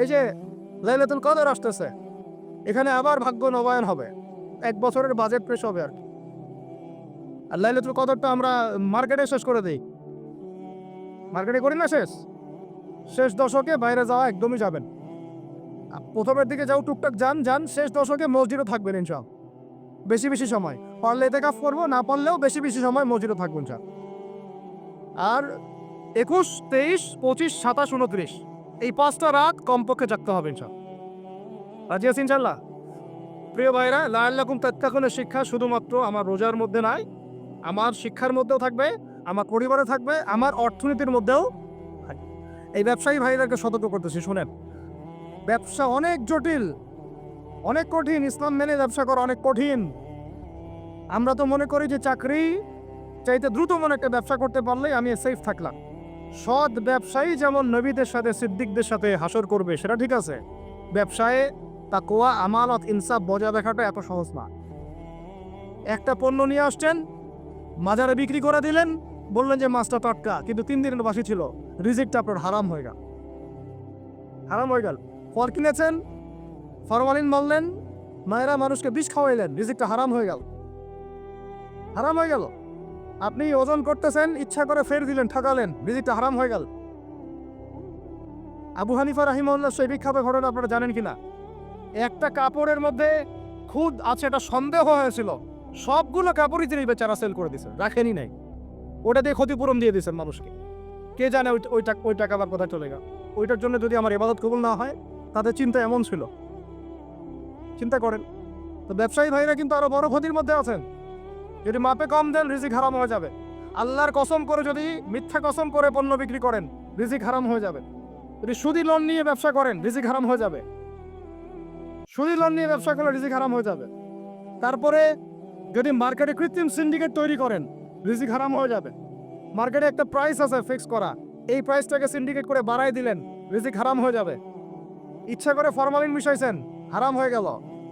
এই যে, লাইলাতুল কদর আসতেছে। এখানে আবার ভাগ্য নবায়ন হবে। এক বছরের বাজেট পেশ হবে আর কি। আর লাইলাতুল কদরটা আমরা মার্কেটে শেষ করে দিই। মার্কেটে করি না শেষ? শেষ দশকে বাইরে যাওয়া একদমই যাবেন প্রথমের দিকে যাও, টুকটাক যান যান, শেষ দশকে মসজিদও থাকবেন ইনশাল বেশি বেশি সময়। পারলে এতে কাজ করব, না পারলেও বেশি বেশি সময় মসজিদে থাকবেন ইনশাল আর একুশ, তেইশ, পঁচিশ, সাতাশ, উনত্রিশ। এই পাঁচটা রাত কমপক্ষে জাগতে হবে ইনশাল রাজি আছি, ইনশাল্লাহ। প্রিয় ভাইরা লাল্লাকুম তাত্তাকুনের শিক্ষা শুধুমাত্র আমার রোজার মধ্যে নাই, আমার শিক্ষার মধ্যেও থাকবে, আমার পরিবারে থাকবে, আমার অর্থনীতির মধ্যেও এই ব্যবসায়ী ভাইদেরকে সতর্ক করতেছি, শুনেন। ব্যবসা অনেক জটিল, অনেক কঠিন, ইসলাম মেনে ব্যবসা করা অনেক কঠিন। আমরা তো মনে করি যে চাকরি চাইতে দ্রুত মনে একটা ব্যবসা করতে পারলেই আমি সেফ থাকলাম। সৎ ব্যবসায়ী যেমন নবীদের সাথে, সিদ্দিকদের সাথে হাসর করবে, সেটা ঠিক আছে। ব্যবসায়ে তা তাকোয়া আমালত ইনসাফ বজায় রাখাটা এত সহজ না। একটা পণ্য নিয়ে আসছেন, মাজারে বিক্রি করে দিলেন, বললেন যে মাছটা টাটকা, কিন্তু তিন দিনের বাসি ছিল। রিজিকটা আপনার হারাম হয়ে গেল। হারাম হয়ে গেল। ফল কিনেছেন, ফরমালিন বললেন, মায়েরা মানুষকে বিষ খাওয়াইলেন রিজিকটা হারাম হয়ে গেল। হারাম হয়ে গেল। আপনি ওজন করতেছেন, ইচ্ছা করে ফের দিলেন, ঠকালেন রিজিকটা হারাম হয়ে গেল। আবু হানিফা রাহিমউল্লাহ সেই বিখ্যাত ঘটনা আপনারা জানেন কিনা? একটা কাপড়ের মধ্যে খুদ আছে, এটা সন্দেহ হয়েছিল। সবগুলো কাপড়ই তিনি বেচারা সেল করে দিয়েছেন রাখেনি নাই। ওটা দিয়ে ক্ষতিপূরণ দিয়ে দিয়েছেন মানুষকে। কে জানে ওই ওই টাকা আবার কোথায় চলে গেল? ওইটার জন্য যদি আমার ইবাদত কবুল না হয়, তাদের চিন্তা এমন ছিল। চিন্তা করেন, তো ব্যবসায়ী ভাইরা কিন্তু আরও বড় ক্ষতির মধ্যে আছেন। যদি মাপে কম দেন, রিজিক হারাম হয়ে যাবে। আল্লাহর কসম করে যদি মিথ্যা কসম করে পণ্য বিক্রি করেন, রিজিক হারাম হয়ে যাবে। যদি সুদি লোন নিয়ে ব্যবসা করেন, রিজিক হারাম হয়ে যাবে। সুদি লোন নিয়ে ব্যবসা করলে রিজিক হারাম হয়ে যাবে। তারপরে যদি মার্কেটে কৃত্রিম সিন্ডিকেট তৈরি করেন, রিজিক হারাম হয়ে যাবে। মার্কেটে একটা প্রাইস আছে ফিক্স করা। এই প্রাইসটাকে সিন্ডিকেট করে বাড়াই দিলেন, রিজিক হারাম হয়ে যাবে। ইচ্ছা করে ফরমালিন মিশাইছেন, হারাম হয়ে গেল।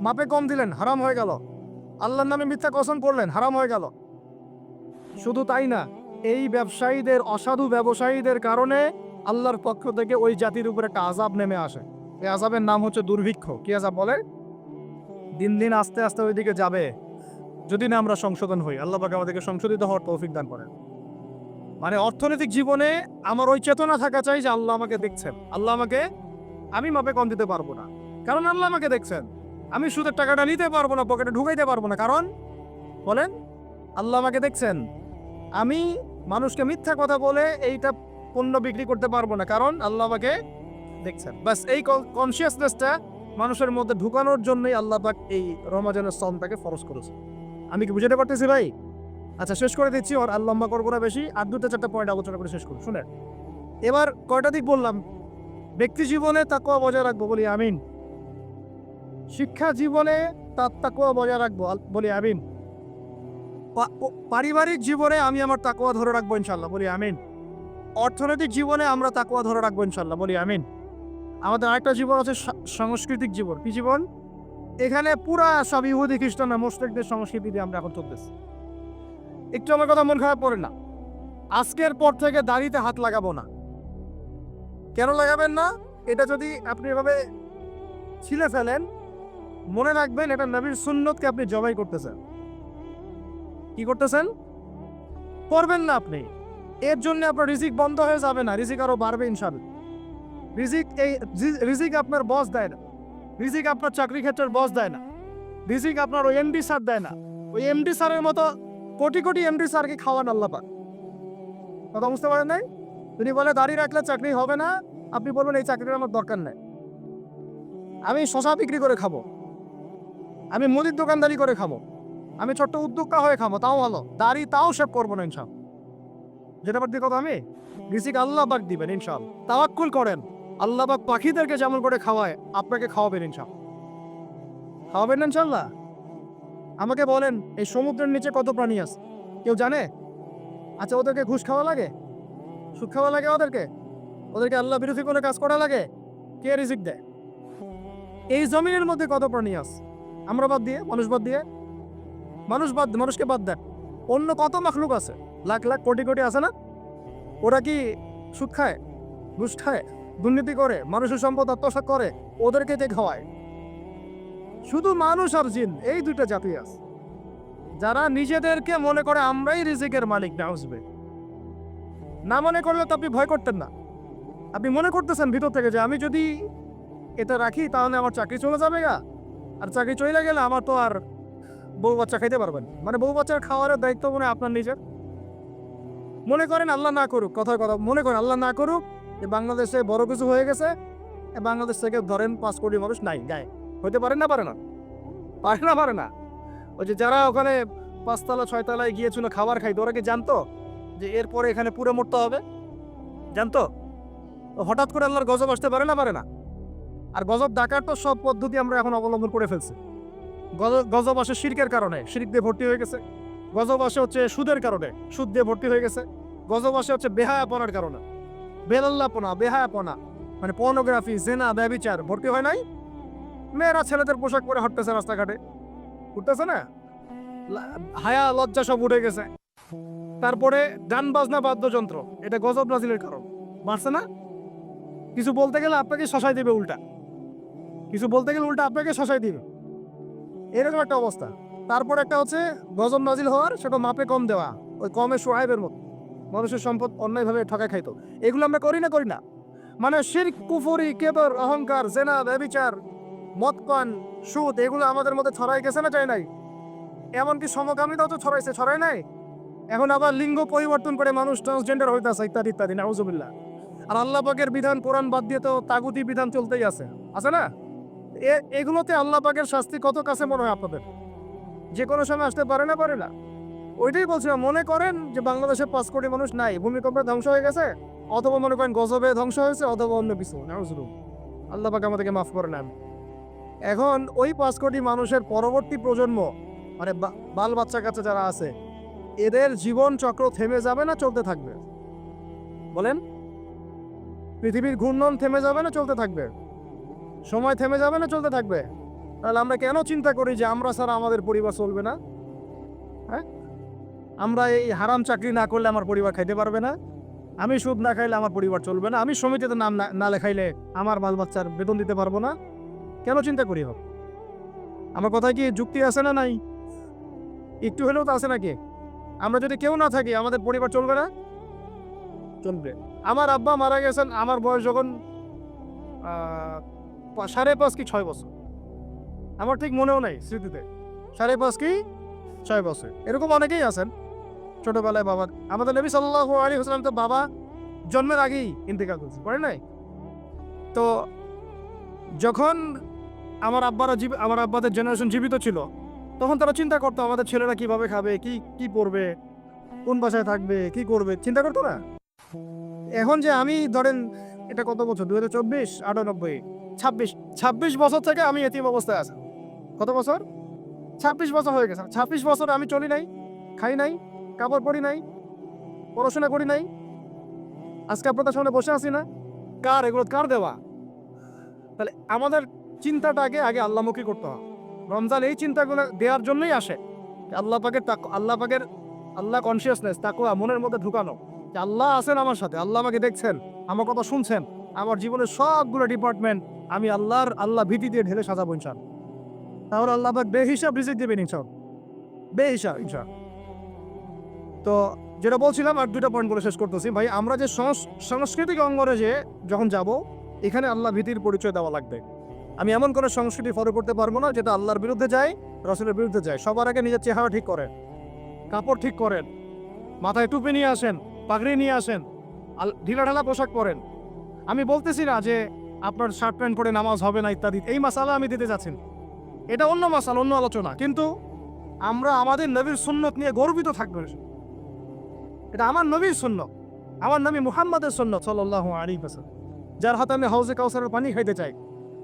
মাপে কম দিলেন, হারাম হয়ে গেল। আল্লাহর নামে মিথ্যা কসম করলেন, হারাম হয়ে গেল। শুধু তাই না, এই ব্যবসায়ীদের, অসাধু ব্যবসায়ীদের কারণে আল্লাহর পক্ষ থেকে ওই জাতির উপর একটা আজাব নেমে আসে। এই আজাবের নাম হচ্ছে দুর্ভিক্ষ। কি আজাব বলে? দিন দিন আস্তে আস্তে ওইদিকে যাবে। যদি না আমরা সংশোধন হই, আল্লাহ পাক আমাদেরকে সংশোধিত হওয়ার তৌফিক দান করেন। মানে অর্থনৈতিক জীবনে আমার ওই চেতনা থাকা চাই যে আল্লাহ আমাকে দেখছেন। আল্লাহ আমাকে আমি মাপে কম দিতে পারব না। কারণ আল্লাহ আমাকে দেখছেন। আমি সুদের টাকাটা নিতে পারব না, পকেটে ঢুকাইতে পারব না। কারণ, বলেন, আল্লাহ আমাকে দেখছেন। আমি মানুষকে মিথ্যা কথা বলে এইটা পণ্য বিক্রি করতে পারব না, কারণ আল্লাহ আমাকে দেখছেন। বাস এই কনসিয়াসনেসটা মানুষের মধ্যে ঢুকানোর জন্যই আল্লাহ পাক এই রমাজানের সনটাকে ফরজ করেছে আমি কি বুঝাতে পারতেছি ভাই? আচ্ছা শেষ করে দিচ্ছি, ওর আর লম্বা করব না বেশি। আর দুটো চারটা পয়েন্ট আলোচনা করে শেষ করুন শুনে এবার কয়টা দিক বললাম? ব্যক্তি জীবনে তাকুয়া বজায় রাখব, বলি আমিন। শিক্ষা জীবনে তার তাকুয়া বজায় রাখব। বলি আমিন। পারিবারিক জীবনে আমি আমার তাকুয়া ধরে রাখব ইনশাল্লাহ বলি আমিন। অর্থনৈতিক জীবনে আমরা তাকুয়া ধরে রাখব ইনশাল্লাহ বলি আমিন। আমাদের আরেকটা জীবন আছে সাংস্কৃতিক জীবন। কি জীবন? এখানে পুরা সব ইহুদি, খ্রিস্টান মুসলিকদের সংস্কৃতি দিয়ে আমরা এখন চলতেছি। একটু আমার কথা মন খারাপ পড়ে না। আজকের পর থেকে দাড়িতে হাত লাগাবো না। কেন লাগাবেন না? এটা যদি আপনি এভাবে ছিলে ফেলেন মনে রাখবেন, এটা নবীর সুন্নতকে আপনি জবাই করতেছেন। কি করতেছেন? করবেন না আপনি। এর জন্য আপনার রিজিক বন্ধ হয়ে যাবে না, রিজিক আরও বাড়বে ইনশাল্লাহ রিজিক এই রিজিক আপনার বস দেয় না। রিজিক আপনার চাকরি ক্ষেত্রের বস দেয় না। রিজিক আপনার ওই এমডি স্যার দেয় না। ওই এমডি স্যারের মতো কোটি কোটি এমডি স্যারকে খাওয়ান আল্লাহ পাক। কথা বুঝতে পারেন নাই? তিনি বলে দাঁড়িয়ে রাখলে চাকরি হবে না, আপনি বলবেন, এই চাকরির আমার দরকার নেই। আমি শশা বিক্রি করে খাব। আমি মুদির দোকানদারি করে খাব। আমি ছোট্ট উদ্যোক্তা হয়ে খাব, তাও ভালো। দাড়ি তাও সেভ করব না ইনশাল যেটা পার দিয়ে কথা আমি রিজিক আল্লাহ পাক দিবেন ইনশাল তাওয়াক্কুল করেন। আল্লাহ পাক পাখিদেরকে যেমন করে খাওয়ায়, আপনাকে খাওয়াবেন ইনশাল খাওয়াবেন না, ইনশাল্লাহ? আমাকে বলেন, এই সমুদ্রের নিচে কত প্রাণী আছে? কেউ জানে? আচ্ছা ওদেরকে ঘুষ খাওয়া লাগে? সুখ খাওয়া লাগে ওদেরকে? ওদেরকে আল্লাহ বিরোধী কোনো কাজ করা লাগে? কে রিজিক দেয়? এই জমিনের মধ্যে কত প্রাণী আছে? আমরা বাদ দিয়ে, মানুষ বাদ দিয়ে, মানুষ বাদ, মানুষকে বাদ দেন। অন্য কত মাখলুক আছে? লাখ লাখ, কোটি কোটি আছে না? ওরা কি সুখ খায়, ঘুষ খায়, দুর্নীতি করে, মানুষের সম্পদ আত্মসাৎ করে, ওদেরকে যে খাওয়ায়? শুধু মানুষ আর জিন, এই দুইটা জাতি আছে। যারা নিজেদেরকে মনে করে আমরাই রিজিকের মালিক না আসবে না মনে করলে তো আপনি ভয় করতেন না। আপনি মনে করতেছেন ভিতর থেকে যে আমি যদি এটা রাখি, তাহলে আমার চাকরি চলে যাবে গা। আর চাকরি চলে গেলে আমার তো আর বউ বাচ্চা খাইতে পারবেন। মানে বউ বাচ্চার খাওয়ারের দায়িত্ব মনে আপনার নিজের। মনে করেন আল্লাহ না করুক কথার কথা, মনে করেন আল্লাহ না করুক যে বাংলাদেশে বড় কিছু হয়ে গেছে বাংলাদেশ থেকে ধরেন পাঁচ কোটি মানুষ নাই গায়ে হইতে পারে না পারে না। পারে না পারে না। ওই যে যারা ওখানে পাঁচতলা, ছয়তলায় গিয়েছিল খাবার খাইতো, ওরা কি জানতো যে এরপরে এখানে পুরো মরতে হবে? জানতো? হঠাৎ করে আল্লাহর গজব আসতে পারে না পারে না? আর গজব ডাকার তো সব পদ্ধতি আমরা এখন অবলম্বন করে ফেলছি। গজ- গজব আসে শিরকের কারণে, শিরিক দিয়ে ভর্তি হয়ে গেছে। গজব আসে হচ্ছে সুদের কারণে, সুদ দিয়ে ভর্তি হয়ে গেছে। গজব আসে হচ্ছে বেহায়াপনার কারণে। বেলাল্লাপনা, বেহায়াপনা মানে পর্নোগ্রাফি জেনা ব্যবিচার ভর্তি হয় নাই? মেয়েরা ছেলেদের পোশাক পরে হাঁটতেছে রাস্তাঘাটে। উঠতেছে না? হায়া, লজ্জা সব উঠে গেছে। তারপরে গান বাজনা বাদ্যযন্ত্র, এটা গজব নাজিলের কারণ। মারছে না? কিছু বলতে গেলে আপনাকে শশাই দেবে উল্টা। কিছু বলতে গেলে উল্টা আপনাকে শশাই দিবে। এরকম একটা অবস্থা। তারপর একটা হচ্ছে, গজব নাজিল হওয়ার, সেটা মাপে কম দেওয়া। ওই কমে সোহাইবের মতো। মানুষের সম্পদ অন্যায়ভাবে ঠকা খাইতো। এগুলো আমরা করি না করি না। মানে শিরক, কুফরি, কেবর, অহংকার, জেনা, ব্যবিচার মদপান সুদ, এগুলো আমাদের মধ্যে ছড়াই গেছে না চাই নাই? এমনকি সমকামিতাও তো ছড়াইছে ছড়াই নাই? এখন আবার লিঙ্গ পরিবর্তন করে মানুষ ট্রান্সজেন্ডার হইতেছে ইত্যাদি ইত্যাদি, নাউজুবিল্লাহ। আর আল্লাহ পাকের বিধান কোরআন বাদ দিয়ে তো তাগুতি বিধান চলতেই আছে। আছে না? এগুলোতে আল্লাহ পাকের শাস্তি কত কাছে মনে হয় আপনাদের? যে কোনো সময় আসতে পারে না পারে না। ওইটাই বলছিলাম মনে করেন যে বাংলাদেশে পাঁচ কোটি মানুষ নাই, ভূমিকম্পে ধ্বংস হয়ে গেছে, অথবা মনে করেন গজবে ধ্বংস হয়েছে, অথবা অন্য কিছু। আল্লাহ পাক আমাদেরকে মাফ করে নেন। এখন ওই পাঁচ কোটি মানুষের পরবর্তী প্রজন্ম মানে বাল বাচ্চা কাছে যারা আছে, এদের জীবন চক্র থেমে যাবে না, চলতে থাকবে? বলেন? পৃথিবীর ঘূর্ণন থেমে যাবে না, চলতে থাকবে? সময় থেমে যাবে না, চলতে থাকবে। তাহলে আমরা কেন চিন্তা করি যে আমরা ছাড়া আমাদের পরিবার চলবে না? হ্যাঁ? আমরা এই হারাম চাকরি না করলে আমার পরিবার খাইতে পারবে না। আমি সুদ না খাইলে আমার পরিবার চলবে না। আমি সমিতিতে নাম না- লেখাইলে আমার বাল বাচ্চার বেতন দিতে পারব না। কেন চিন্তা করি হোক? আমার কথায় কি যুক্তি আছে না নাই? একটু হলেও তো আছে নাকি? আমরা যদি কেউ না থাকি, আমাদের পরিবার চলবে না? চলবে। আমার আব্বা মারা গেছেন, আমার বয়স যখন সাড়ে পাঁচ কি ছয় বছর? আমার ঠিক মনেও নাই স্মৃতিতে। সাড়ে পাঁচ কি ছয় বছর। এরকম অনেকেই আছেন ছোটবেলায় বাবা আমাদের নবী সাল্লাহ আলী হোসলাম তো বাবা জন্মের আগেই ইন্তেকাল করছে করে নাই? তো যখন আমার আব্বারা জীব আমার আব্বাদের জেনারেশন জীবিত ছিল, তখন তারা চিন্তা করতো, আমাদের ছেলেরা কীভাবে খাবে? কি কি পড়বে? কোন বাসায় থাকবে? কি করবে? চিন্তা করতো না? এখন যে আমি ধরেন, এটা কত বছর? দু হাজার চব্বিশ, আটানব্বই। ছাব্বিশ ছাব্বিশ বছর থেকে আমি এতিম অবস্থায় আছি। কত বছর? ছাব্বিশ বছর হয়ে গেছে। ছাব্বিশ বছর আমি চলি নাই, খাই নাই, কাপড় পরি নাই, পড়াশোনা করি নাই। আজকে আপনাদের সামনে বসে আছি না। কার এগুলো কার দেওয়া? তাহলে আমাদের চিন্তাটা আগে আল্লাহমুখী করতে হবে। রমজান এই চিন্তাগুলো দেওয়ার জন্যই আসে আল্লাহ পাকের তাক, আল্লাহ পাকের, আল্লাহ কনসিয়াসনেস তাকে মনের মধ্যে ঢুকানো। যে আল্লাহ আছেন আমার সাথে, আল্লাহ আমাকে দেখছেন, আমার কথা শুনছেন। আমার জীবনের সবগুলো ডিপার্টমেন্ট আমি আল্লাহর, আল্লাহ ভীতি দিয়ে ঢেলে সাজাবো ইনশাল তাহলে আল্লাহ পাক বেহিসাব রিজিক দেবেন ইনশাল বেহিসাব ইনশাল তো যেটা বলছিলাম, আর দুটা পয়েন্ট বলে শেষ করতেছি। ভাই, আমরা যে সংস- সাংস্কৃতিক অঙ্গনে যে যখন যাব, এখানে আল্লাহ ভীতির পরিচয় দেওয়া লাগবে। আমি এমন কোনো সংস্কৃতি ফলো করতে পারব না যেটা আল্লাহর বিরুদ্ধে যায়, রসুলের বিরুদ্ধে যায়। সবার আগে নিজের চেহারা ঠিক করেন, কাপড় ঠিক করেন, মাথায় টুপি নিয়ে আসেন, পাগড়ি নিয়ে আসেন ঢিলাঢালা পোশাক পরেন। আমি বলতেছি না যে আপনার শার্ট প্যান্ট পরে নামাজ হবে না ইত্যাদি। এই মাসালা আমি দিতে যাচ্ছি এটা অন্য মাসাল, অন্য আলোচনা। কিন্তু আমরা আমাদের নবীর সুন্নত নিয়ে গর্বিত থাকব। এটা আমার নবীর সুন্নত। আমার নবী মুহাম্মাদের সুন্নত সাল্লাহ আলী হাসান যার হাতে আমি হাউজে কাউসারের পানি খাইতে চাই,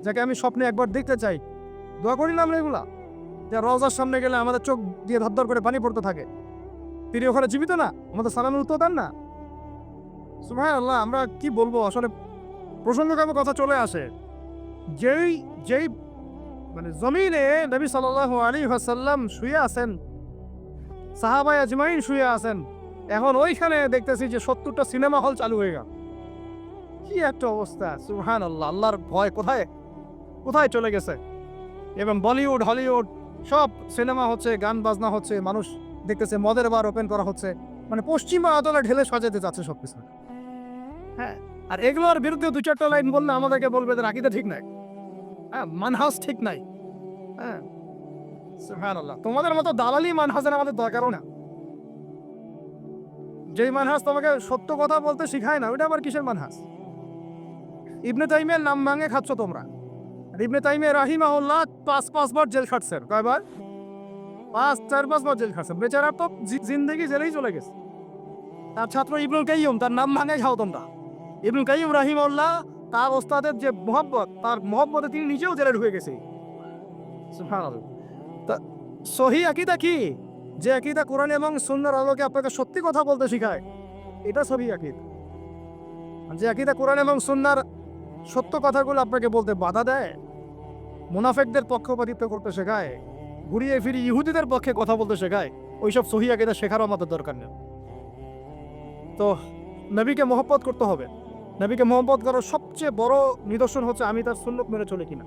যাকে আমি স্বপ্নে একবার দেখতে চাই। দোয়া করি না আমরা এগুলা? যে রওজার সামনে গেলে আমাদের চোখ দিয়ে ধর করে পানি পড়তে থাকে। তিনি ওখানে জীবিত না? আমাদের সালামের উত্তর দেন না? সুমায় আল্লাহ আমরা কি বলব? আসলে প্রসঙ্গক্রমে কথা চলে আসে। যেই যেই মানে জমিনে নবী সাল্লাহ আলী হাসাল্লাম শুয়ে আছেন সাহাবাই আজমাইন শুয়ে আছেন, এখন ওইখানে দেখতেছি যে সত্তরটা সিনেমা হল চালু হয়ে গেল। কি একটা অবস্থা সুহান আল্লাহ আল্লাহর ভয় কোথায়? কোথায় চলে গেছে? এবং বলিউড, হলিউড, সব সিনেমা হচ্ছে, গান বাজনা হচ্ছে, মানুষ দেখতেছে মদের বার ওপেন করা হচ্ছে মানে পশ্চিমা আদলে ঢেলে সাজাতে যাচ্ছে সব কিছু হ্যাঁ আর এগুলোর বিরুদ্ধে দু চারটা লাইন বললে আমাদেরকে বলবে যে রাকিটা ঠিক নাই। হ্যাঁ মানহাজ ঠিক নাই। হ্যাঁ তোমাদের মতো দালালি মানহাসের আমাদের দরকারও না। যেই মানহাজ তোমাকে সত্য কথা বলতে শিখায় না ওটা আবার কিসের মানহাস? ইবনে তাইমের নাম ভাঙে খাচ্ছ তোমরা। ইবনে তাইমে রাহিমাহুল্লাহ পাঁচ পাঁচবার জেল খাটছেন কয়বার? পাঁচ, চার পাঁচবার জেল খাটছেন বেচারা তো জিন্দেগি জেলেই চলে গেছে। তার ছাত্র ইবনুল কাইয়ুম, তার নাম ভাঙে খাও তোমরা। ইবনুল কাইয়ুম রাহিমাহুল্লাহ, তার ওস্তাদের যে মোহব্বত, তার মোহব্বতে তিনি নিজেও জেলে ঢুকে গেছে। তা, সহি আকিদা কি? যে আকিদা কোরআন এবং সুন্নার আলোকে আপনাকে সত্যি কথা বলতে শেখায়, এটা সহি আকিদ। যে আকিদা কোরআন এবং সুন্নার সত্য কথাগুলো আপনাকে বলতে বাধা দেয়, মুনাফেকদের পক্ষপাতিত্ব করতে শেখায়, ঘুরিয়ে ফিরিয়ে ইহুদিদের পক্ষে কথা বলতে শেখায়, ওইসব সহি আকিদা শেখারও আমাদের দরকার নেই। তো, নবীকে মহব্বত করতে হবে। নবীকে মহব্বত করার সবচেয়ে বড় নিদর্শন হচ্ছে আমি তার সুন্নত মেনে চলে কিনা।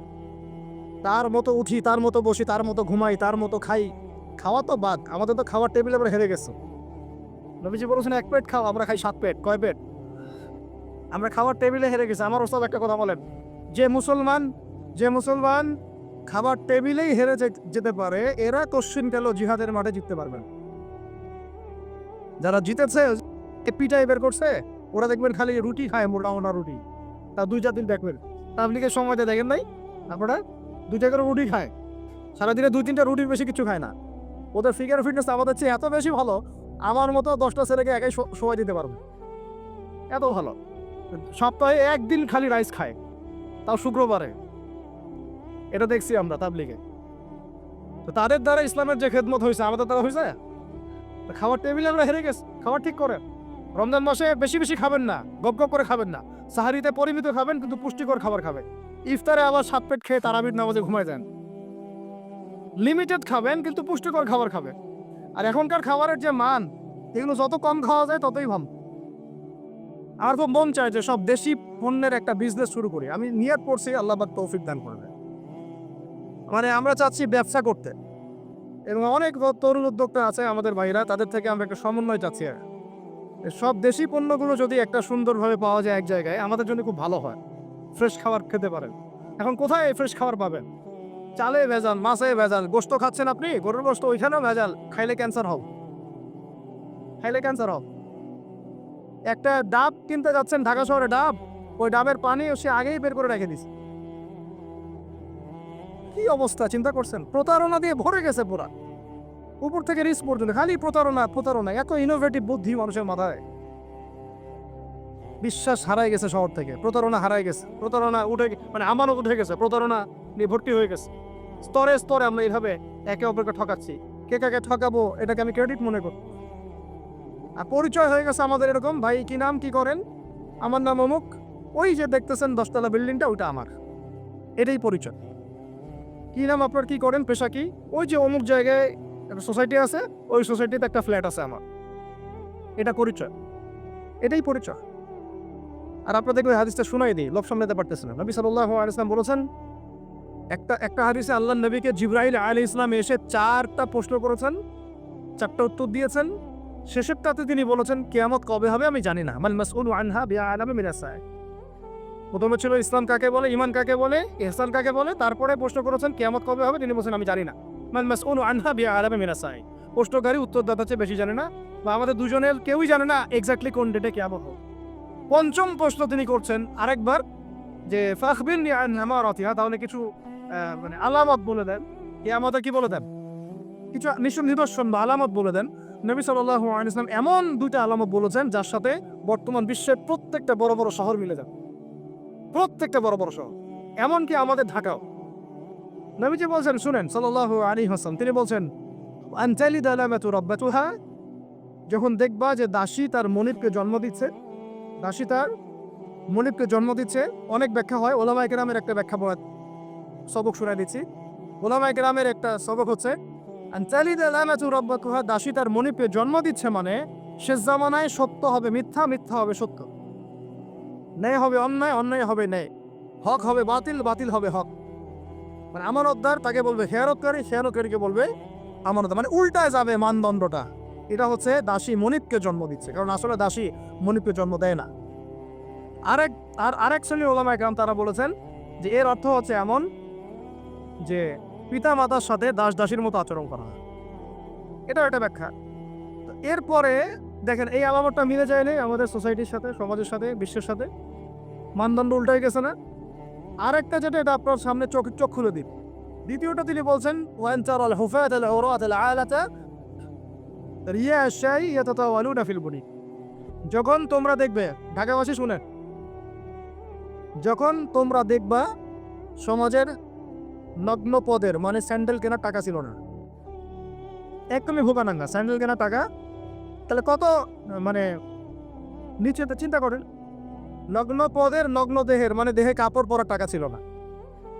তার মতো উঠি, তার মতো বসি, তার মতো ঘুমাই, তার মতো খাই। খাওয়া তো বাদ, আমাদের তো খাওয়ার টেবিলে আমরা হেরে গেছি। নবীজি বলেছেন, এক প্লেট খাও, আমরা খাই সাত প্লেট। কয় প্লেট? আমরা খাওয়ার টেবিলে হেরে গেছি। আমার ওস্তাদ একটা কথা বলেন, যে মুসলমান যে মুসলমান খাবার টেবিলেই হেরে যেতে পারে, এরা কশ্চিন গেল জিহাদের মাঠে জিততে পারবে না। যারা জিতেছে পিটাই বের করছে ওরা দেখবেন খালি রুটি খায় মোটা মোটা রুটি। তা দুই চার দিন দেখবেন তাবলিগের সময়তে দেখেন নাই? আপনারা দুইটা করে রুটি খায়। সারাদিনে দুই তিনটা রুটির বেশি কিছু খায় না। ওদের ফিগার ফিটনেস আমাদের চেয়ে এত বেশি ভালো, আমার মতো দশটা ছেলেকে একাই সময় দিতে পারবে। এত ভালো। সপ্তাহে একদিন খালি রাইস খায়। তাও শুক্রবারে। এটা দেখছি আমরা তাবলিগে তো তাদের দ্বারা ইসলামের যে খেদমত হয়েছে, আমাদের দ্বারা হয়েছে? তো খাওয়ার টেবিলে আমরা হেরে গেছি। খাবার ঠিক করে রমজান মাসে বেশি বেশি খাবেন না, গপ গপ করে খাবেন না। সাহারিতে পরিমিত খাবেন, কিন্তু পুষ্টিকর খাবার খাবেন। ইফতারে আবার সাত পেট খেয়ে তারাবির নামাজে ঘুমায় যান। লিমিটেড খাবেন, কিন্তু পুষ্টিকর খাবার খাবেন। আর এখনকার খাবারের যে মান, এগুলো যত কম খাওয়া যায়, ততই ভালো। আর তো মন চায় যে সব দেশি পণ্যের একটা বিজনেস শুরু করি। আমি নিয়ত করছি আল্লাহ পাক তৌফিক দান করবে। মানে আমরা চাচ্ছি ব্যবসা করতে। এবং অনেক তরুণ উদ্যোক্তা আছে আমাদের ভাইরা, তাদের থেকে আমরা একটা সমন্বয় চাচ্ছি। আর সব দেশি পণ্যগুলো যদি একটা সুন্দরভাবে পাওয়া যায় এক জায়গায়, আমাদের জন্য খুব ভালো হয়। ফ্রেশ খাবার খেতে পারেন। এখন কোথায় ফ্রেশ খাবার পাবেন? চালে ভেজাল, মাছে ভেজাল, গোস্ত খাচ্ছেন আপনি? গরুর গোস্ত, ওইখানেও ভেজাল। খাইলে ক্যান্সার হব খাইলে ক্যান্সার হব একটা ডাব কিনতে যাচ্ছেন ঢাকা শহরে, ডাব। ওই ডাবের পানি সে আগেই বের করে রেখে দিছে। কি অবস্থা, চিন্তা করছেন? প্রতারণা দিয়ে ভরে গেছে পুরা। উপর থেকে রিস্ক পর্যন্ত, খালি প্রতারণা প্রতারণা, এত ইনোভেটিভ বুদ্ধি মানুষের মাথায়। বিশ্বাস হারাই গেছে শহর থেকে, প্রতারণা হারাই গেছে, প্রতারণা উঠে মানে আমানত উঠে গেছে, প্রতারণা নিয়ে ভর্তি হয়ে গেছে। স্তরে স্তরে আমরা এইভাবে একে অপরকে ঠকাচ্ছি। কে কাকে ঠকাবো, এটাকে আমি ক্রেডিট মনে করি। আর পরিচয় হয়ে গেছে আমাদের এরকম, ভাই, কি নাম, কি করেন? আমার নাম অমুক। ওই যে দেখতেছেন দশতলা বিল্ডিংটা ওটা আমার। এটাই পরিচয়। কি নাম, আপনার কি করেন, পেশা কি? ওই যে অমুক জায়গায় একটা সোসাইটি আছে, ওই সোসাইটিতে একটা ফ্ল্যাট আছে আমার। এটা পরিচয়। এটাই পরিচয়। আর আপনাদেরকে ওই হাদিসটা শোনাই দিই লোক সামলাতে পারতেছে না। নবী সাল্লাহ আলাইসলাম বলেছেন, একটা একটা হাদিসে আল্লাহ নবীকে জিব্রাহিল আলী ইসলাম এসে চারটা প্রশ্ন করেছেন, চারটা উত্তর দিয়েছেন। শেষেরটাতে তিনি বলেছেন, কেয়ামত কবে হবে আমি জানি না। মাল মাসউল আনহা বিয়া আলামে মিনাসায় প্রথমে ছিল ইসলাম কাকে বলে ইমান কাকে বলে, ইহসান কাকে বলে, তারপরে প্রশ্ন করেছেন, কেয়ামত কবে হবে তিনি বলছেন, আমি জানি না। আনহা বিয়া আলামে মিনাসায় প্রশ্নকারী উত্তরদাতা চেয়ে বেশি জানে না, বা আমাদের দুজনের কেউই জানে না এক্স্যাক্টলি কোন ডেটে কেয়ামত হবে। পঞ্চম প্রশ্ন তিনি করছেন আরেকবার, যে ফাখবিন আমার অতিহা তাহলে কিছু মানে আলামত বলে দেন। কেয়ামতে কি বলে দেন? কিছু নিশ্চয় নিদর্শন বা আলামত বলে দেন। নবী সাল্লাহ ইসলাম এমন দুইটা আলামত বলেছেন, যার সাথে বর্তমান বিশ্বের প্রত্যেকটা বড় বড় শহর মিলে যাবে। প্রত্যেকটা বড় বড় শহর। এমনকি আমাদের ঢাকাও। নবীজি বলছেন, শুনেন সাল্লাহ আলী হাসান তিনি বলছেন আনচালি দালামাতু রব্বাতুহা যখন দেখবা যে দাসী তার মনিবকে জন্ম দিচ্ছে, দাসী তার মনিবকে জন্ম দিচ্ছে, অনেক ব্যাখ্যা হয় ওলামাই কেরামের একটা ব্যাখ্যা বলা সবক শুনে দিচ্ছি। ওলামাই কেরামের একটা সবক হচ্ছে আনচালি দালামাতু রব্বাতুহা দাসী তার মনিবকে জন্ম দিচ্ছে মানে শেষ জামানায় সত্য হবে মিথ্যা মিথ্যা হবে সত্য। ন্যায় হবে অন্যায় অন্যায় হবে ন্যায়। হক হবে বাতিল বাতিল হবে হক। মানে আমানতদার তাকে বলবে, হেয়ারতকারী হেয়ারতকারীকে বলবে আমানত। মানে উল্টায় যাবে মানদণ্ডটা। এটা হচ্ছে দাসী মনিপকে জন্ম দিচ্ছে, কারণ আসলে দাসী মনিপকে জন্ম দেয় না। আরেক, আর আরেক শ্রেণির ওলামা একরাম তারা বলেছেন যে এর অর্থ হচ্ছে এমন যে পিতা মাতার সাথে দাস দাসীর মতো আচরণ করা। হয় এটাও একটা ব্যাখ্যা। তো এরপরে দেখেন, এই আলামতটা মিলে যায় না আমাদের সোসাইটির সাথে, সমাজের সাথে, বিশ্বের সাথে। মানদণ্ড উল্টাই গেছে না। আরেকটা যেটা, এটা আপনার সামনে চোখ চোখ খুলে দিন। দ্বিতীয়টা তিনি বলছেন ওয়ান তারাল হুফাত আল উরাত আল আলাতা রিয়া শাই ইয়াতাতাওয়ালুনা ফিল বুনি যখন তোমরা দেখবে, ঢাকাবাসী শুনেন যখন তোমরা দেখবা সমাজের নগ্ন পদের মানে স্যান্ডেল কেনার টাকা ছিল না। একদমই ভোগানাঙ্গা স্যান্ডেল কেনার টাকা, তাহলে কত মানে নিচে চিন্তা করেন নগ্ন পদের নগ্ন দেহের মানে দেহে কাপড় পরার টাকা ছিল না।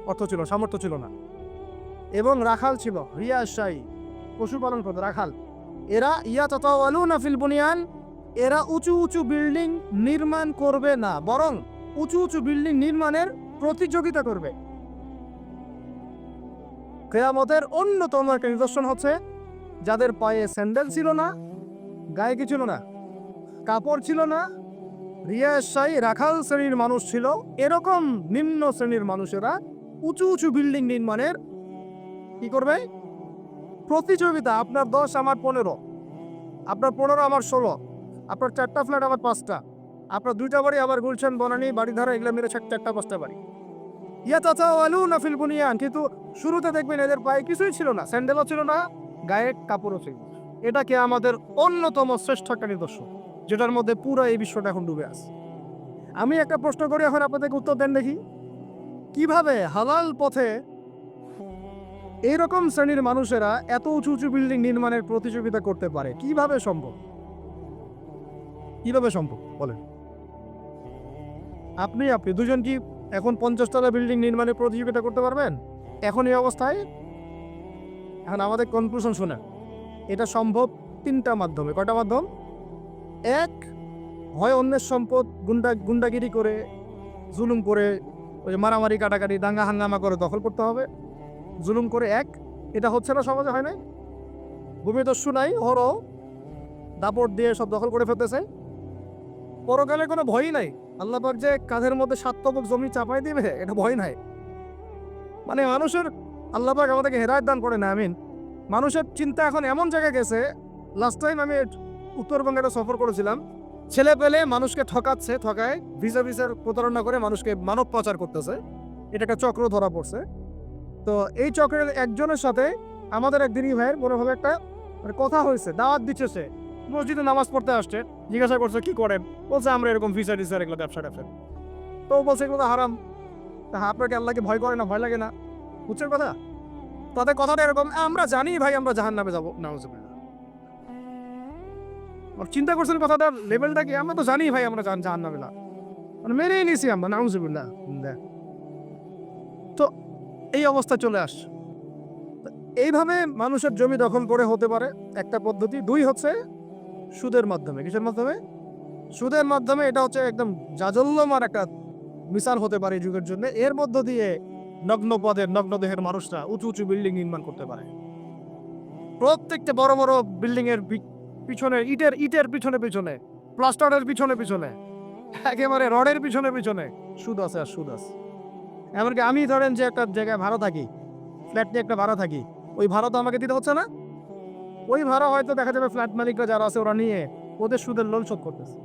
অর্থ ছিল, সামর্থ্য ছিল না। এবং রাখাল ছিল রিয়া পশুপালন করতো, রাখাল। এরা, ইয়া তাতাওয়ালু নাফিল বুনিয়ান, এরা উঁচু উঁচু বিল্ডিং নির্মাণ করবে না, বরং উঁচু উঁচু বিল্ডিং নির্মাণের প্রতিযোগিতা করবে। কেয়ামতের অন্যতম একটা নিদর্শন হচ্ছে, যাদের পায়ে স্যান্ডেল ছিল না, গায়ে কি ছিল না, কাপড় ছিল না রিয়াশাই রাখাল শ্রেণির মানুষ ছিল। এরকম নিম্ন শ্রেণির মানুষেরা উঁচু উঁচু বিল্ডিং নির্মাণের কি করবে? প্রতিযোগিতা, আপনার দশ, আমার পনেরো। আপনার পনেরো, আমার ষোলো। আপনার চারটা ফ্ল্যাট, আমার পাঁচটা। আপনার দুইটা বাড়ি আবার গুলছেন বনানি, বাড়ি ধারা, এগুলো মেরে চার- চারটা, পাঁচটা বাড়ি। ইয়া চাচা, আলু নাফিল বুনিয়ান? কিন্তু শুরুতে দেখবেন এদের পায়ে কিছুই ছিল না, স্যান্ডেলও ছিল না, গায়ে কাপড়ও ছিল না। এটা কি আমাদের অন্যতম শ্রেষ্ঠ একটা নিদর্শন যেটার মধ্যে পুরো এই বিশ্বটা এখন ডুবে আছে। আমি একটা প্রশ্ন করি, এখন আপনাদেরকে উত্তর দেন দেখি। কীভাবে হালাল পথে এইরকম শ্রেণির মানুষেরা এত উঁচু উঁচু বিল্ডিং নির্মাণের প্রতিযোগিতা করতে পারে? কীভাবে সম্ভব? কীভাবে সম্ভব? বলেন। আপনি আপনি দুজন কি এখন পঞ্চাশতলা বিল্ডিং নির্মাণের প্রতিযোগিতা করতে পারবেন? এখন এই অবস্থায়? এখন আমাদের কনক্লুশন শোনা এটা সম্ভব তিনটা মাধ্যমে। কয়টা মাধ্যম? এক, হয় অন্যের সম্পদ গুন্ডা, গুন্ডাগিরি করে, জুলুম করে, ওই মারামারি, কাটাকাটি, দাঙ্গা, হাঙ্গামা করে দখল করতে হবে। জুলুম করে এক, এটা হচ্ছে না সমাজে, হয় নাই? ভূমিদস্যু নাই হর দাপট দিয়ে সব দখল করে ফেলতেছে। পরকালে কোনো ভয়ই নাই। আল্লাপাক যে কাঁধের মধ্যে সাত জমি চাপাই দিবে, এটা ভয় নাই। মানে মানুষের, আল্লাহ পাক আমাদেরকে হেদায়ত দান করে না, আমিন। মানুষের চিন্তা এখন এমন জায়গায় গেছে লাস্ট টাইম আমি উত্তরবঙ্গে একটা সফর করেছিলাম। ছেলে পেলে মানুষকে ঠকাচ্ছে, ঠকায়, ভিসা ভিসার প্রতারণা করে মানুষকে মানব পাচার করতেছে। এটা একটা চক্র ধরা পড়ছে। তো এই চক্রের একজনের সাথে আমাদের এক দিনই ভাইয়ের মনোভাবে একটা মানে কথা হয়েছে, দাওয়াত দিচ্ছে সে। মসজিদে নামাজ পড়তে আসছে, জিজ্ঞাসা করছে, কি করেন? বলছে, আমরা এরকম ভিসা টিসার এগুলো ব্যবসা, ট্যাবসা। তো বলছে, এগুলো হারাম। তা আপনাকে আল্লাহকে ভয় করে না? ভয় লাগে না? বুঝছেন কথা? তাদের কথাটা এরকম, আমরা জানি ভাই, আমরা জাহান নামে যাব। আর চিন্তা করছেন কথাটার লেভেলটা কি আমরা তো জানি ভাই আমরা জান নামে না মানে মেনেই নিছি আমরা নাউজুবিল্লাহ তো এই অবস্থা চলে আস। এইভাবে মানুষের জমি দখল করে হতে পারে একটা পদ্ধতি। দুই হচ্ছে সুদের মাধ্যমে। কিসের মাধ্যমে? সুদের মাধ্যমে এটা হচ্ছে একদম জাজল্যমার একটা মিসাল হতে পারে যুগের জন্য। এর মধ্য দিয়ে নগ্ন পদের নগ্ন দেহের মানুষরা উঁচু উঁচু বিল্ডিং নির্মাণ করতে পারে। প্রত্যেকটা বড় বড় বিল্ডিং এর পিছনে, ইটের ইটের পিছনে পিছনে প্লাস্টারের পিছনে পিছনে, একেবারে রডের পিছনে পিছনে। সুদ আছে আর সুদ আছে। এমনকি আমি ধরেন যে একটা জায়গায় ভাড়া থাকি ফ্ল্যাট নিয়ে একটা ভাড়া থাকি, ওই ভাড়া তো আমাকে দিতে হচ্ছে না। ওই ভাড়া হয়তো দেখা যাবে ফ্ল্যাট মালিকরা যারা আছে, ওরা নিয়ে ওদের সুদের লোন শোধ করতেছে।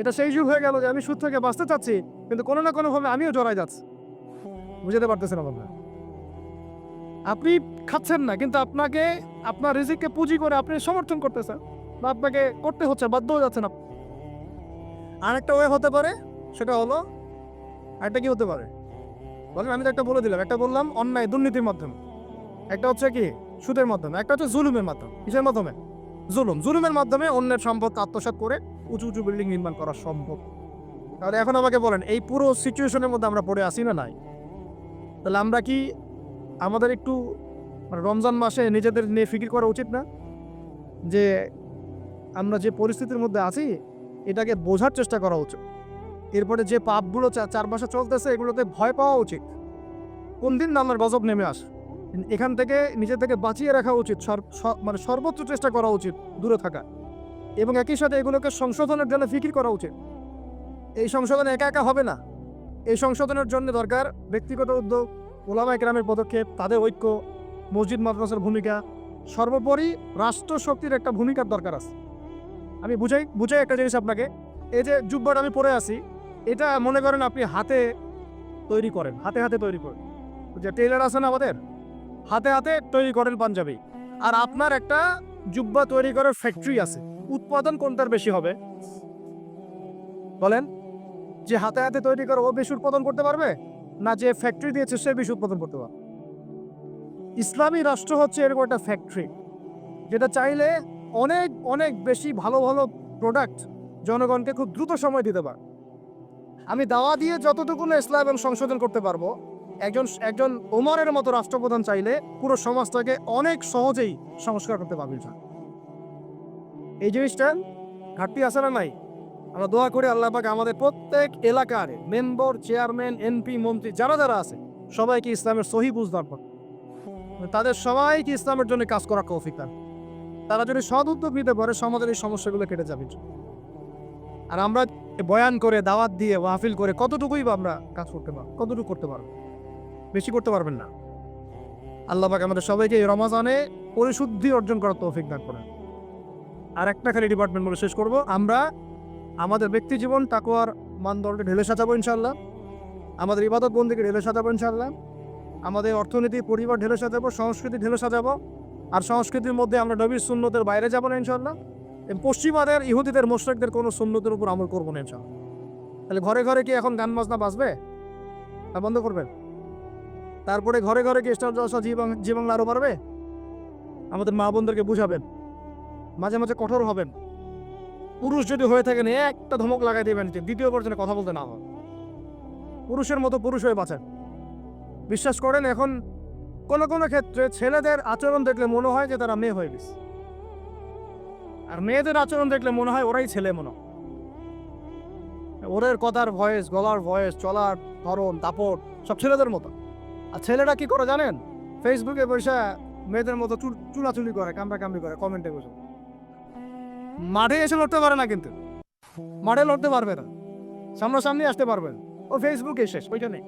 এটা সেই যুগ হয়ে গেল যে আমি সুদ থেকে বাঁচতে চাচ্ছি, কিন্তু কোনো না কোনোভাবে আমিও জড়াই যাচ্ছি। বুঝতে পারতেছেন আপনারা আপনি খাচ্ছেন না, কিন্তু আপনাকে, আপনার রিজিককে পুঁজি করে আপনি সমর্থন করতেছেন বা আপনাকে করতে হচ্ছে, বাধ্য হয়ে যাচ্ছেন আপনি। আরেকটা ওয়ে হতে পারে, সেটা হলো, আরেকটা কি হতে পারে? বলেন, আমি তো একটা বলে দিলাম, একটা বললাম অন্যায়, দুর্নীতির মাধ্যমে। একটা হচ্ছে কি? সুদের মাধ্যমে, একটা হচ্ছে জুলুমের মাধ্যমে। কিসের মাধ্যমে? জুলুম। জুলুমের মাধ্যমে অন্যের সম্পদ আত্মসাৎ করে উঁচু উঁচু বিল্ডিং নির্মাণ করা সম্ভব। তাহলে এখন আমাকে বলেন, এই পুরো সিচুয়েশনের মধ্যে আমরা পড়ে আসি না নাই? তাহলে আমরা কি আমাদের একটু মানে রমজান মাসে নিজেদের নিয়ে ফিকির করা উচিত না। যে আমরা যে পরিস্থিতির মধ্যে আছি, এটাকে বোঝার চেষ্টা করা উচিত। এরপরে যে পাপগুলো চারপাশে চলতেছে, এগুলোতে ভয় পাওয়া উচিত। কোন দিন আল্লাহর গজব নেমে আস। এখান থেকে, নিজে থেকে বাঁচিয়ে রাখা উচিত। মানে সর্বোচ্চ চেষ্টা করা উচিত দূরে থাকা। এবং একই সাথে এগুলোকে সংশোধনের জন্য ফিকির করা উচিত। এই সংশোধন একা একা হবে না। এই সংশোধনের জন্য দরকার ব্যক্তিগত উদ্যোগ ওলামা একরামের পদক্ষেপ, তাদের ঐক্য, মসজিদ মাদ্রাসার ভূমিকা, সর্বোপরি রাষ্ট্র শক্তির একটা ভূমিকার দরকার আছে। আমি বুঝাই বুঝাই একটা জিনিস আপনাকে। এই যে জুব্বাটা আমি পরে আছি, এটা মনে করেন আপনি হাতে তৈরি করেন, হাতে হাতে তৈরি করেন। যে টেলার আছে না আমাদের, হাতে হাতে তৈরি করেন পাঞ্জাবি। আর আপনার একটা জুব্বা তৈরি করার ফ্যাক্টরি আছে। উৎপাদন কোনটার বেশি হবে? বলেন, যে হাতে হাতে তৈরি করে ও বেশি উৎপাদন করতে পারবে? না যে ফ্যাক্টরি দিয়েছে, সে বেশি উৎপাদন করতে পারবে। ইসলামী রাষ্ট্র হচ্ছে এরকম একটা ফ্যাক্টরি যেটা চাইলে অনেক অনেক বেশি ভালো ভালো প্রোডাক্ট জনগণকে খুব দ্রুত সময় দিতে পারে। আমি দাওয়া দিয়ে যতটুকু ইসলাম এবং সংশোধন করতে পারব, একজন একজন ওমরের মতো রাষ্ট্রপ্রধান চাইলে পুরো সমাজটাকে অনেক সহজেই সংস্কার করতে পারবে, ইনশাআল্লাহ। এই জিনিসটা ঘাটতি আছে না নাই? আমরা দোয়া করি আল্লাহ পাক আমাদের প্রত্যেক এলাকার মেম্বার, চেয়ারম্যান, এমপি, মন্ত্রী, যারা যারা আছে, সবাইকে ইসলামের সহি বুঝদার পর তাদের সবাইকে ইসলামের জন্য কাজ করা কৌফিক দান তারা যদি সদ উদ্যোগ নিতে পারে, সমাজের এই সমস্যাগুলো কেটে যাবে আর আমরা বয়ান করে, দাওয়াত দিয়ে, মাহফিল করে কতটুকুই বা আমরা কাজ করতে পারব, কতটুকু করতে পারব, বেশি করতে পারবেন না। আল্লাহ পাক আমাদের সবাইকে এই রমাজানে পরিশুদ্ধি অর্জন করার তৌফিক দান করেন। আর একটা খালি ডিপার্টমেন্ট বলে শেষ করব। আমরা আমাদের ব্যক্তি জীবন তাকুয়ার মানদণ্ডে ঢেলে সাজাবো ইনশাল্লাহ আমাদের ইবাদত বন্দীকে ঢেলে সাজাবো ইনশাল্লাহ আমাদের অর্থনীতি, পরিবার ঢেলে সাজাবো, সংস্কৃতি ঢেলে সাজাবো। আর সংস্কৃতির মধ্যে আমরা নবীর সুন্নতের বাইরে যাব না ইনশাল্লাহ পশ্চিমাদের, ইহুদিদের, মোশরেকদের কোনো সুন্নতের উপর আমল করব না ইনশাল্লাহ তাহলে ঘরে ঘরে কি এখন গান বাজনা বাজবে? তা বন্ধ করবেন? তারপরে ঘরে ঘরে কি স্টার জলসা জীবন জীবন আরও বাড়বে? আমাদের মা বোনদেরকে বুঝাবেন। মাঝে মাঝে কঠোর হবেন। পুরুষ যদি হয়ে থাকেন একটা ধমক লাগাই দেবেন যে দ্বিতীয় পর্যন্ত কথা বলতে না হয়। পুরুষের মতো পুরুষ হয়ে বাঁচেন। বিশ্বাস করেন, এখন কোনো কোনো ক্ষেত্রে ছেলেদের আচরণ দেখলে মনে হয় যে তারা মেয়ে হয়ে গেছে। আর মেয়েদের আচরণ দেখলে মনে হয় ওরাই ছেলে মনে হয়। ওদের কথার ভয়েস, গলার ভয়েস, চলার ধরন, দাপট, সব ছেলেদের মতো। আর ছেলেরা কি করে জানেন? ফেসবুকে বসে মেয়েদের মতো চুল চুলাচুলি করে কামড়া কামড়ি করে কমেন্টে বসে। মাঠে এসে লড়তে পারে না কিন্তু। মাঠে লড়তে পারবে না। সামনাসামনি আসতে পারবে না। ও ফেসবুকে শেষ, ওইটা নেই।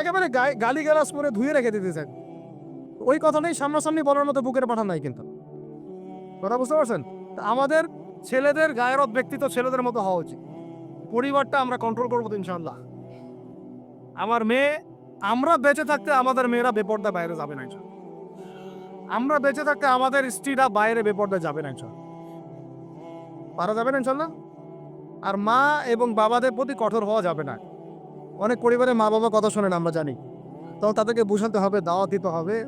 একেবারে গালি গালাস করে ধুয়ে রেখে দিতে চান ওই কথাটাই সামনাসামনি বলার মতো বুকের পাঠা নাই কিন্তু। কথা বুঝতে পারছেন? আমাদের ছেলেদের গায়েরত ব্যক্তিত্ব ছেলেদের মতো হওয়া উচিত। পরিবারটা আমরা কন্ট্রোল করব ইনশাল্লাহ আমার মেয়ে, আমরা বেঁচে থাকতে আমাদের মেয়েরা বেপর্দা বাইরে যাবে না। আমরা বেঁচে থাকতে আমাদের স্ত্রীরা বাইরে বেপর্দা যাবে না। পারা যাবে না ইনশাল্লাহ আর মা এবং বাবাদের প্রতি কঠোর হওয়া যাবে না। অনেক পরিবারে মা বাবা কথা শোনেন আমরা জানি। তখন তাদেরকে বুঝাতে হবে, দাওয়াত দিতে হবে।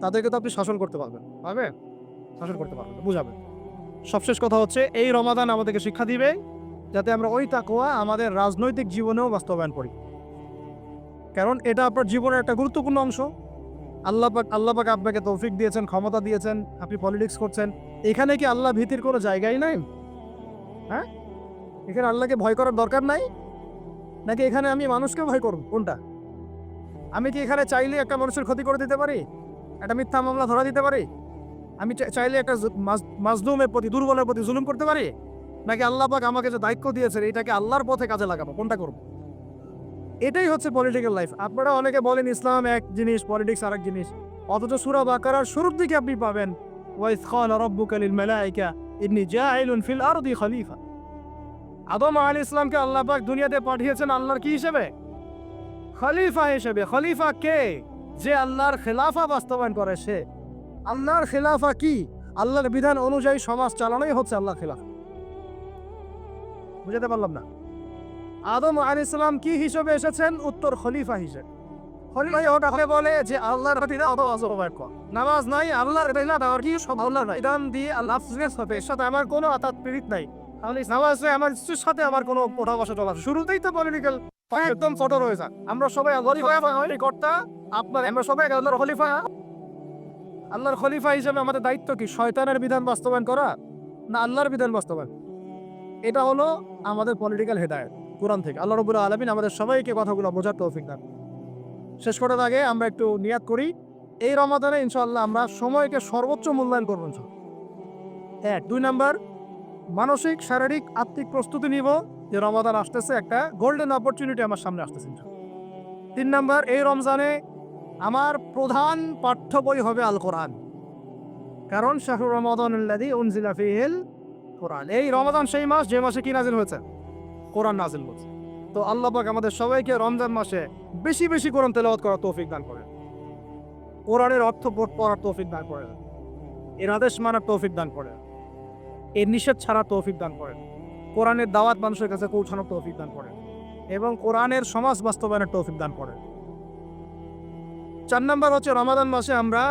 তাদেরকে তো আপনি শাসন করতে পারবেন। পারবে? শাসন করতে পারবেন, বুঝাবেন। সবশেষ কথা হচ্ছে, এই রমাদান আমাদেরকে শিক্ষা দিবে, যাতে আমরা ওই তাকোয়া আমাদের রাজনৈতিক জীবনেও বাস্তবায়ন করি। কারণ এটা আপনার জীবনের একটা গুরুত্বপূর্ণ অংশ। আল্লাহ পাক আল্লাহ পাক আপনাকে তৌফিক দিয়েছেন, ক্ষমতা দিয়েছেন, আপনি পলিটিক্স করছেন। এখানে কি আল্লাহ ভীতির কোনো জায়গাই নাই? হ্যাঁ? এখানে আল্লাহকে ভয় করার দরকার নাই? নাকি এখানে আমি মানুষকে ভয় করব? কোনটা? আমি কি এখানে চাইলে একটা মানুষের ক্ষতি করে দিতে পারি? একটা মিথ্যা মামলা ধরা দিতে পারি? আমি চাইলে একটা জু- মাজ- মাজলুমের প্রতি, দুর্বলের প্রতি জুলুম করতে পারি? নাকি আল্লাহ পাক আমাকে যে দায়িত্ব দিয়েছেন, এটাকে আল্লাহর পথে কাজে লাগাবো? কোনটা করব? এটাই হচ্ছে পলিটিক্যাল লাইফ আপনারা অনেকে বলেন, ইসলাম এক জিনিস পলিটিক্স আরেক জিনিস। অথচ সুরা বাকারার শুরুর দিকে আপনি পাবেন ওয়াইস খান লিল মালাইকা ইন্নী জাইলুন ফিল আরদি খলিফা। আদম আলী ইসলামকে আল্লাহ পাক দুনিয়াতে পাঠিয়েছেন আল্লাহর কি হিসেবে? খলিফা হিসেবে। খলিফা কে? যে আল্লাহর খেলাফা বাস্তবায়ন করে সে। আল্লাহর খেলাফা কি? আল্লাহর বিধান অনুযায়ী সমাজ চালানোই হচ্ছে আল্লাহর খেলাফা। বুঝাতে পারলাম না। আদম আলী ইসলাম কি হিসেবে এসেছেন? উত্তর খলিফা হিসেবে। বলে যে আল্লাহর নামাজ নাই, আল্লাহর কি সব আল্লাহ নাই দিয়ে আল্লাহ এর সাথে আমার কোনো আতাত পীড়িত নাই। নামাজে সাথে আমার কোনো আল্লাহর খলিফা আল্লাহর খলিফা হিসেবে আমাদের দায়িত্ব কি? শয়তানের বিধান বাস্তবায়ন করা না আল্লাহর বিধান বাস্তবায়ন? এটা হলো আমাদের পলিটিক্যাল হেদায়ত, কোরআন থেকে। আল্লাহ রবুল্লাহ আলমিন আমাদের সবাইকে কথাগুলো বোঝার তৌফিক দান। শেষ করার আগে আমরা একটু নিয়াত করি। এই রমাদানে ইনশাআল্লাহ আমরা সময়কে সর্বোচ্চ মূল্যায়ন করব। এক, দুই নাম্বার, মানসিক, শারীরিক, আত্মিক প্রস্তুতি নিব যে রমাদান আসতেছে একটা গোল্ডেন অপরচুনিটি আমার সামনে আসতেছে তিন নাম্বার, এই রমজানে আমার প্রধান পাঠ্য বই হবে আল কোরআন কারণ শাহরু রমাদান উনজিলা ফিহিল কোরআন। এই রমাদান সেই মাস যে মাসে কি নাজিল হয়েছে? কোরআন নাজিল হয়েছে। তো আল্লাহ পাক আমাদের সবাইকে রমজান মাসে বেশি বেশি কোরআন তেলাওয়াত করার তৌফিক দান করেন। কোরআনের অর্থ পড়ার তৌফিক দান করেন। এর আদেশ মানার তৌফিক দান করেন। এর নিষেধ ছাড়ার তৌফিক দান করেন। কোরআনের দাওয়াত মানুষের কাছে পৌঁছানোর তৌফিক দান করেন এবং কোরআনের সমাজ বাস্তবায়নের তৌফিক দান করেন। চার নাম্বার হচ্ছে রমাদান মাসে আমরা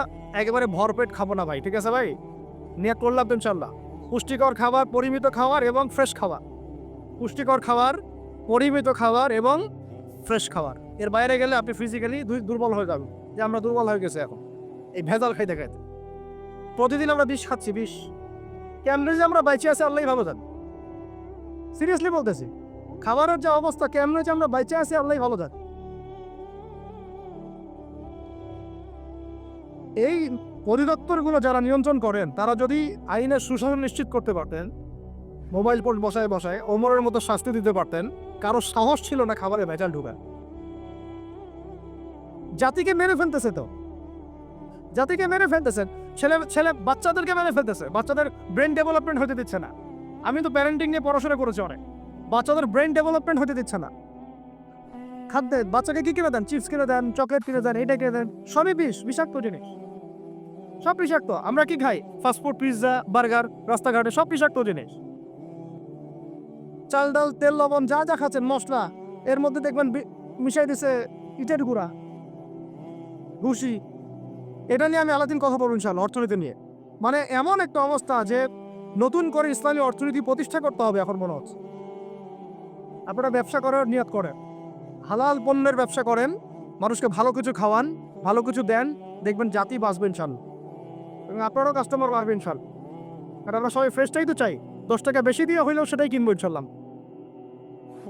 একেবারে ভরপেট খাব না ভাই, ঠিক আছে ভাই? নিয়ে করলাম ইনশাল্লাহ পুষ্টিকর খাবার, পরিমিত খাবার এবং ফ্রেশ খাবার পুষ্টিকর খাবার পরিমিত খাবার এবং ফ্রেশ খাবার। এর বাইরে গেলে আপনি ফিজিক্যালি দুর্বল হয়ে যাবেন। যে আমরা দুর্বল হয়ে গেছে এখন। এই ভেজাল খাইতে খাইতে। প্রতিদিন আমরা বিষ খাচ্ছি, বিষ। কেমনে যে আমরা বাইচে আছি আল্লাহ ভালো জান। সিরিয়াসলি বলতেছি। খাবারের যে অবস্থা, কেমনে যে আমরা বাইচে আছি আল্লাহ ভালো জান। এই অধিদপ্তরগুলো যারা নিয়ন্ত্রণ করেন, তারা যদি আইনের সুশাসন নিশ্চিত করতে পারতেন, মোবাইল ফোন বসায় বসায় ওমরের মতো শাস্তি দিতে পারতেন কারও সাহস ছিল না খাবারে ভেজাল ঢুকা জাতিকে মেরে ফেলতেছে তো। জাতিকে মেরে ফেলতেছেন ছেলে ছেলে, বাচ্চাদেরকে মেরে ফেলতেছে। বাচ্চাদের ব্রেন ডেভেলপমেন্ট হতে দিচ্ছে না। আমি তো প্যারেন্টিং নিয়ে পড়াশোনা করেছি অনেক। বাচ্চাদের ব্রেন ডেভেলপমেন্ট হতে দিচ্ছে না। খাদ্যে বাচ্চাকে কি কিনে দেন? চিপস কিনে দেন চকলেট কিনে দেন, এটা কিনে দেন, সবই বিষ, বিষাক্ত জিনিস। সব বিষাক্ত। আমরা কি খাই? ফাস্টফুড পিৎজা বার্গার রাস্তাঘাটে সব বিষাক্ত জিনিস। চাল ডাল, তেল, লবণ, যা যা খাচ্ছেন, মশলা। এর মধ্যে দেখবেন মিশাই দিছে ইটের গুঁড়া ঘুষি এটা নিয়ে আমি আলাদিন কথা বলব ইনশাল্লাহ অর্থনীতি নিয়ে। মানে এমন একটা অবস্থা যে নতুন করে ইসলামী অর্থনীতি প্রতিষ্ঠা করতে হবে এখন মনে হচ্ছে। আপনারা ব্যবসা করার নিয়ত করেন। হালাল পণ্যের ব্যবসা করেন, মানুষকে ভালো কিছু খাওয়ান, ভালো কিছু দেন, দেখবেন জাতি বাঁচবে ইনশাল্লাহ এবং আপনারও কাস্টমার বাড়বে ইনশাল্লাহ আর আমরা সবাই ফ্রেশটাই তো চাই। দশ টাকা বেশি দিয়ে হইলেও সেটাই কিনবো ইনশাল্লাহ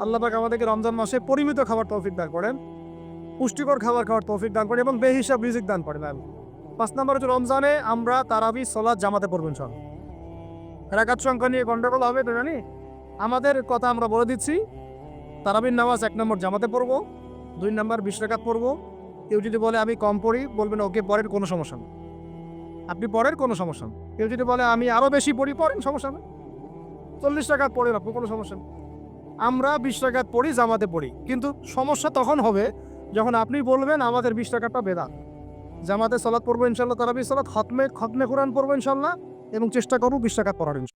আল্লাহ পাক আমাদেরকে রমজান মাসে পরিমিত খাবার তৌফিক দান করেন, পুষ্টিকর খাবার খাওয়ার তৌফিক দান করেন এবং বেহিসাব রিজিক দান করেন। আমি পাঁচ নম্বর হচ্ছে রমজানে আমরা তারাবি সলাদ জামাতে পড়বেন সব রাকাত সংখ্যা নিয়ে গন্ডগোল হবে তো জানি? আমাদের কথা আমরা বলে দিচ্ছি, তারাবির নামাজ এক নম্বর জামাতে পড়ব, দুই নম্বর বিশ রাকাত পড়ব। কেউ যদি বলে আমি কম পড়ি, বলবেন, ওকে, পরের কোনো সমস্যা নেই। আপনি পরের কোনো সমস্যা নেই। কেউ যদি বলে আমি আরও বেশি পড়ি পড়েন সমস্যা নেই। চল্লিশ টাকা পড়েন আপনি কোনো সমস্যা নেই। আমরা বিশ টাকা পড়ি জামাতে পড়ি কিন্তু সমস্যা তখন হবে যখন আপনি বলবেন আমাদের বিশ টাকাটা বেদা জামাতে সলাৎ পড়ব ইনশাল্লাহ, তারাবি সলাৎ, খতমে খতমে কোরআন পড়ব ইনশাল্লাহ এবং চেষ্টা করব বিশ টাকা পড়ার।